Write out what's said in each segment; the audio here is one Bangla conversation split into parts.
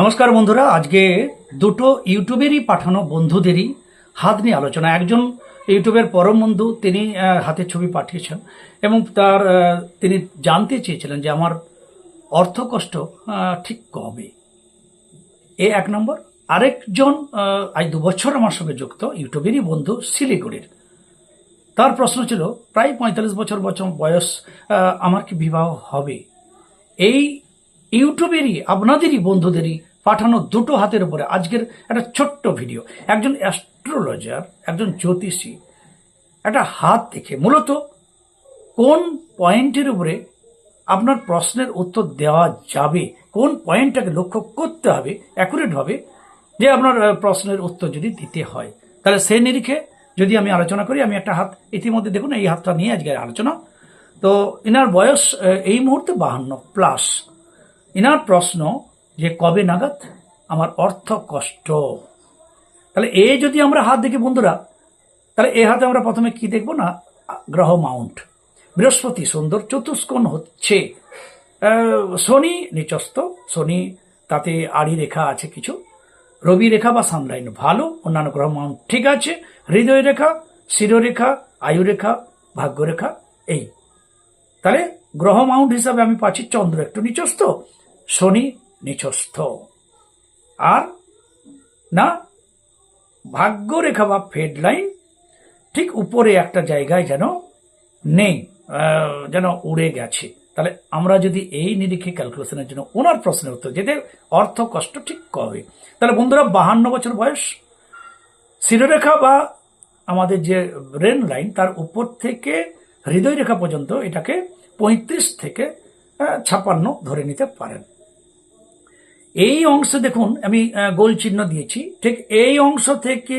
নমস্কার বন্ধুরা, আজকে দুটো ইউটিউবেরই পাঠানো বন্ধুদেরই হাত নিয়ে আলোচনা। একজন ইউটিউবের পরম বন্ধু, তিনি হাতের ছবি পাঠিয়েছেন এবং তার তিনি জানতে চেয়েছিলেন যে আমার অর্থ কষ্ট ঠিক কবে? এ এক নম্বর। আরেকজন আজ দু বছর আমার সঙ্গে যুক্ত ইউটিউবেরই বন্ধু শিলিগুড়ির। তার প্রশ্ন ছিল, প্রায় পঁয়তাল্লিশ বছর বছর বয়স আমার কি বিবাহ হবে? এই ইউটিউবেরই, আপনাদেরই, বন্ধুদেরই পাঠানো দুটো হাতের উপরে আজকের একটা ছোট্ট ভিডিও। একজন অ্যাস্ট্রোলজার, একজন জ্যোতিষী, একটা হাত দেখে। মূলত কোন পয়েন্টের উপরে আপনার প্রশ্নের উত্তর দেওয়া যাবে, কোন পয়েন্টটাকে লক্ষ্য করতে হবে অ্যাকুরেট হবে যে আপনার প্রশ্নের উত্তর যদি দিতে হয়। তাহলে সেই নিরিখে যদি আমি আলোচনা করি, আমি একটা হাত ইতিমধ্যে দেখুন, এই হাতটা নিয়ে আজকে আলোচনা। তো এনার বয়স এই মুহূর্তে বাহান্ন প্লাস। ইনার প্রশ্ন যে কবে নাগাদ আমার অর্থ কষ্ট? তাহলে এ যদি আমরা হাত দেখি বন্ধুরা, তাহলে এ হাতে আমরা প্রথমে কি দেখব না? গ্রহ মাউন্ট। বৃহস্পতি সুন্দর চতুষ্কোণ হচ্ছে। শনি নিচস্ত শনি তাতে আড়ি রেখা আছে কিছু। রবি রেখা বা সানলাইন ভালো। অন্যান্য গ্রহ মাউন্ট ঠিক আছে। হৃদয় রেখা শিরোরেখা আয়ুরেখা ভাগ্যরেখা এই। তাহলে গ্রহ মাউন্ট হিসাবে আমি পাচ্ছি চন্দ্র একটু নিচস্থ। শনি নিচস্থ। আর? না? ভাগ্যরেখা বা ফেড লাইন ঠিক উপরে একটা জায়গায় যেন নেই যেন উড়ে গেছে। তাহলে আমরা যদি এই নিরিখে ক্যালকুলেশনের জন্য ওনার প্রশ্নের উত্তর যেতে অর্থ কষ্ট ঠিক কবে? তাহলে বন্ধুরা, বাহান্ন বছর বয়স, শিরোরেখা বা আমাদের যে ব্রেন লাইন, তার উপর থেকে হৃদয় রেখা পর্যন্ত এটাকে পঁয়ত্রিশ থেকে ছাপান্ন ধরে নিতে পারেন। এই অংশে দেখুন, আমি গোল চিহ্ন দিয়েছি। ঠিক এই অংশ থেকে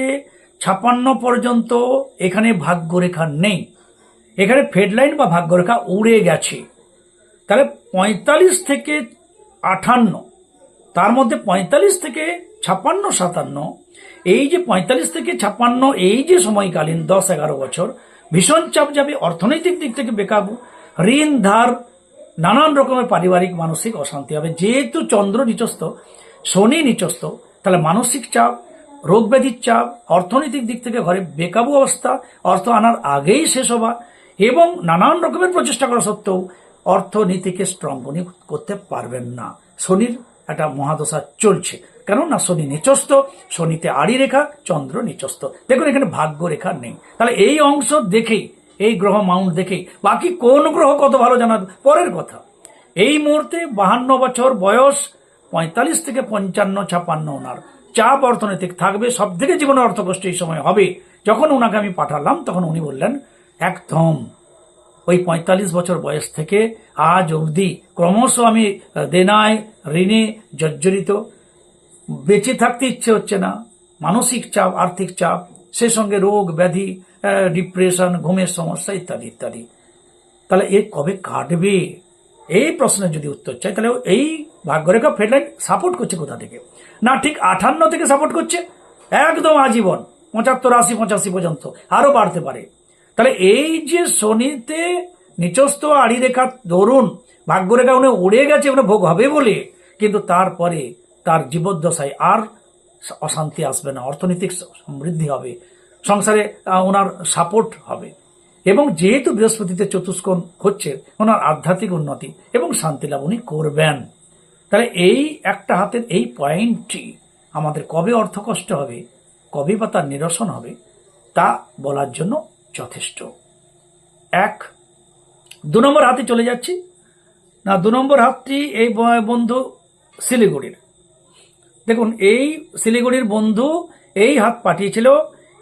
ছাপান্ন পর্যন্ত এখানে ভাগ্যরেখা নেই। এখানে ফেডলাইন বা ভাগ্যরেখা উড়ে গেছে। তাহলে পঁয়তাল্লিশ থেকে আঠান্ন, তার মধ্যে পঁয়তাল্লিশ থেকে ছাপ্পান্ন সাতান্ন, এই যে পঁয়তাল্লিশ থেকে ছাপ্পান্ন এই যে সময়কালীন দশ, এগারো বছর, ভীষণ চাপ যাবে অর্থনৈতিক দিক থেকে বেকাবু। ঋণ ধার নানান রকমের পারিবারিক, মানসিক অশান্তি হবে। যেহেতু চন্দ্র নিচস্ত শনি নিচস্ত তাহলে মানসিক চাপ রোগ ব্যাধির চাপ, অর্থনৈতিক দিক থেকে ঘরে বেকাবু অবস্থা, অর্থ আনার আগেই শেষ হওয়া এবং নানান রকমের প্রচেষ্টা করা সত্ত্বেও অর্থনীতিকে স্ট্রং উনি করতে পারবেন না। শনির একটা মহাদশা চলছে। কেননা শনি নিচস্ত শনিতে আড়ি রেখা চন্দ্র নিচস্ত দেখুন এখানে ভাগ্য রেখা নেই। তাহলে এই অংশ দেখেই এই গ্রহ মাউন্ট দেখেই বাকি কোন গ্রহ কত ভালো জানা পরের কথা। এই মুহূর্তে বাহান্ন বছর বয়স, পঁয়তাল্লিশ থেকে পঞ্চান্ন ছাপান্ন ওনার। চাপ অর্থনৈতিক থাকবে সব থেকে জীবনে অর্থকষ্ট এই সময় হবে। যখন ওনাকে আমি পাঠালাম, তখন উনি বললেন, একদম, ওই পঁয়তাল্লিশ বছর বয়স থেকে আজ অবধি ক্রমশ আমি দেনায়, ঋণে জর্জরিত। বেঁচে থাকতে ইচ্ছে হচ্ছে না। মানসিক চাপ, আর্থিক চাপ সে সঙ্গে রোগ, ব্যাধি ডিপ্রেশন ঘুমের সমস্যা ইত্যাদি ইত্যাদি। তাহলে এ কবে কাটবে? এই প্রশ্নের যদি উত্তর চাই, তাহলে এই ভাগ্যরেখা ফেডলাইন সাপোর্ট করছে কোথা থেকে? না, ঠিক আঠান্ন থেকে সাপোর্ট করছে একদম আজীবন, পঁচাত্তর, আশি, পঁচাশি পর্যন্ত আরও বাড়তে পারে। তাহলে এই যে শনিতে নিচস্থ আড়ি রেখা ধরুন, ভাগ্যরেখা উনি উড়ে গেছে, উনি ভোগ হবে বলে, কিন্তু তারপরে তার জীবদ্দশায় আর অশান্তি আসবে না, অর্থনৈতিক সমৃদ্ধি হবে, সংসারে ওনার সাপোর্ট হবে। এবং যেহেতু বৃহস্পতিতে চতুষ্কোণ হচ্ছে, ওনার আধ্যাত্মিক উন্নতি এবং শান্তি লাভ উনি করবেন। তাহলে এই একটা হাতের এই পয়েন্টটি আমাদের কবে অর্থ কষ্ট হবে, কবে বা তার নিরসন হবে, তা বলার জন্য যথেষ্ট। এক, দু নম্বর হাতে চলে যাচ্ছি। না, দু নম্বর হাতটি এই বন্ধু শিলিগুড়ির। দেখুন, এই শিলিগুড়ির বন্ধু এই হাত পাঠিয়েছিল,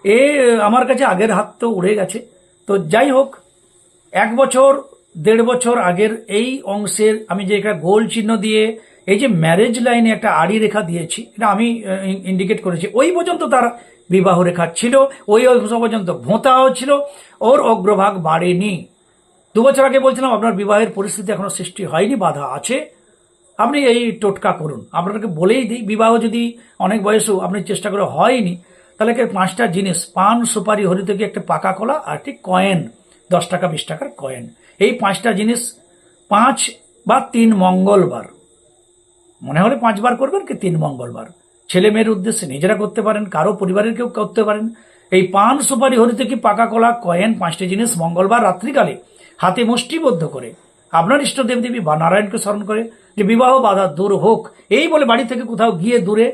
এ, আমার কাছে আগের হাত তো উড়ে গেছে। তো যাই হোক, এক বছর, দেড় বছর আগের এই অংশের আমি যে একটা গোল চিহ্ন দিয়ে, এই যে ম্যারেজ লাইনে একটা আড়ি রেখা দিয়েছি, এটা আমি ইন্ডিকেট করেছি। ওই পর্যন্ত তার বিবাহ রেখা ছিল, ওই অংশ পর্যন্ত ভোঁতাও ছিল, ওর অগ্রভাগ বাড়েনি। দু বছর আগে বলছিলাম, আপনার বিবাহের পরিস্থিতি এখনও সৃষ্টি হয়নি, বাধা আছে। আপনি এই টোটকা করুন। আপনাকে বলেই দিই, বিবাহ যদি অনেক বয়সেও আপনি চেষ্টা করে হয়নি, তাহলে পাঁচটা জিনিস, পান, সুপারি হরিত কি একটা পাকা কলা আর একটি কয়েন, দশ টাকা, বিশ টাকার কয়েন। এই পাঁচটা জিনিস পাঁচ বা তিন মঙ্গলবার। মনে হলে পাঁচবার করবেন কি তিন মঙ্গলবার। ছেলে মেয়ের উদ্দেশ্যে নিজেরা করতে পারেন, কারও পরিবারের কেউ করতে পারেন। এই পান, সুপারি হরিতে কি পাকা কলা, কয়েন, পাঁচটি জিনিস মঙ্গলবার রাত্রিকালে হাতে মুষ্টিবদ্ধ করে। আপনার ইষ্ট দেবদেবী বা নারায়ণকে স্মরণ করে যে বিবাহ বাধা দূর হোক, এই বলে বাড়ি থেকে কোথাও গিয়ে দূরে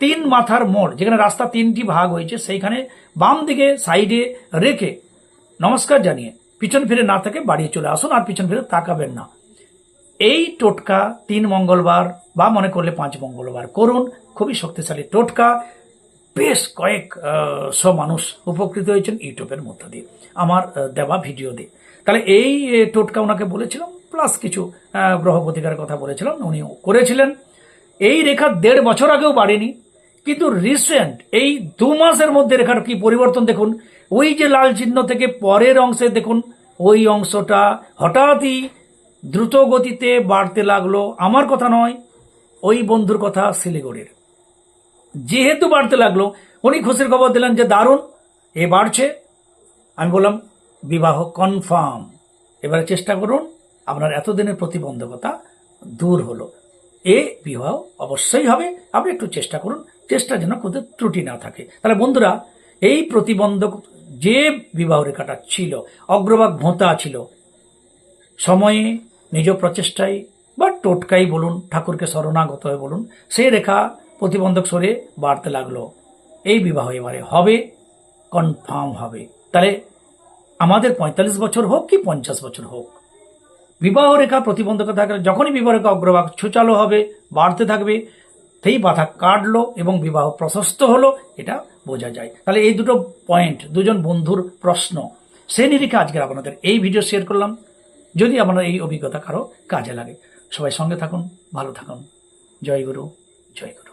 তিন মাথার মোড়, যেখানে রাস্তা তিনটি ভাগ হয়েছে, সেইখানে বাম দিকে সাইডে রেখে নমস্কার জানিয়ে পিছন ফিরে না থেকে বাড়ি চলে আসুন, আর পিছন ফিরে তাকাবেন না। এই টোটকা তিন মঙ্গলবার বা মনে করলে পাঁচ মঙ্গলবার করুন, খুবই শক্তিশালী টোটকা। বেশ কয়েক শ মানুষ উপকৃত হয়েছেন ইউটিউবের মধ্য দিয়ে, আমার দেওয়া ভিডিও দিয়ে। তাহলে এই টোটকা ওনাকে বলেছিলাম প্লাস কিছু গ্রহ প্রতিকারের কথা বলেছিলাম উনি করেছিলেন। এই রেখা দেড় বছর আগেও বাড়েনি, কিন্তু রিসেন্ট এই দু মাসের মধ্যে রেখার কি পরিবর্তন দেখুন, ওই যে লাল চিহ্ন থেকে পরের অংশে দেখুন, ওই অংশটা হঠাৎই দ্রুত গতিতে বাড়তে লাগল, আমার কথা নয়, ওই বন্ধুর কথা শিলিগুড়ির। যেহেতু বাড়তে লাগল, উনি খুশির খবর দিলেন যে দারুণ, এ বাড়ছে। আমি বললাম, বিবাহ কনফার্ম এবারে চেষ্টা করুন এতদিনের প্রতিবন্ধকতা দূর হলো। এ বিবাহ অবশ্যই হবে। আপনি একটু চেষ্টা করুন। চেষ্টা যেন কোথাও ত্রুটি না থাকে। তাহলে বন্ধুরা, এই প্রতিবন্ধক যে বিবাহ রেখাটা ছিল, অগ্রভাগ ভোঁতা ছিল, সময়ে নিজ প্রচেষ্টায় বা টোটকাই বলুন, ঠাকুরকে শরণাগত হয়ে বলুন সেই রেখা প্রতিবন্ধক সরে বাড়তে লাগল। এই বিবাহ এবারে হবে, কনফার্ম হবে। তাহলে আমাদের পঁয়তাল্লিশ বছর হোক কি পঞ্চাশ বছর হোক বিবাহ রেখা প্রতিবন্ধকতা থাকলে যখনই বিবাহ রেখা অগ্রভাগ সুচালো হবে, বাড়তে থাকবে, সেই বাধা কাটলো এবং বিবাহ প্রশস্ত হলো, এটা বোঝা যায়। তাহলে এই দুটো পয়েন্ট দুজন বন্ধুর প্রশ্ন। সে নিরিখে আজকের আপনাদের এই ভিডিও শেয়ার করলাম। যদি আপনার এই অভিজ্ঞতা কারও কাজে লাগে, সবাই সঙ্গে থাকুন, ভালো থাকুন। জয় গুরু জয় গুরু।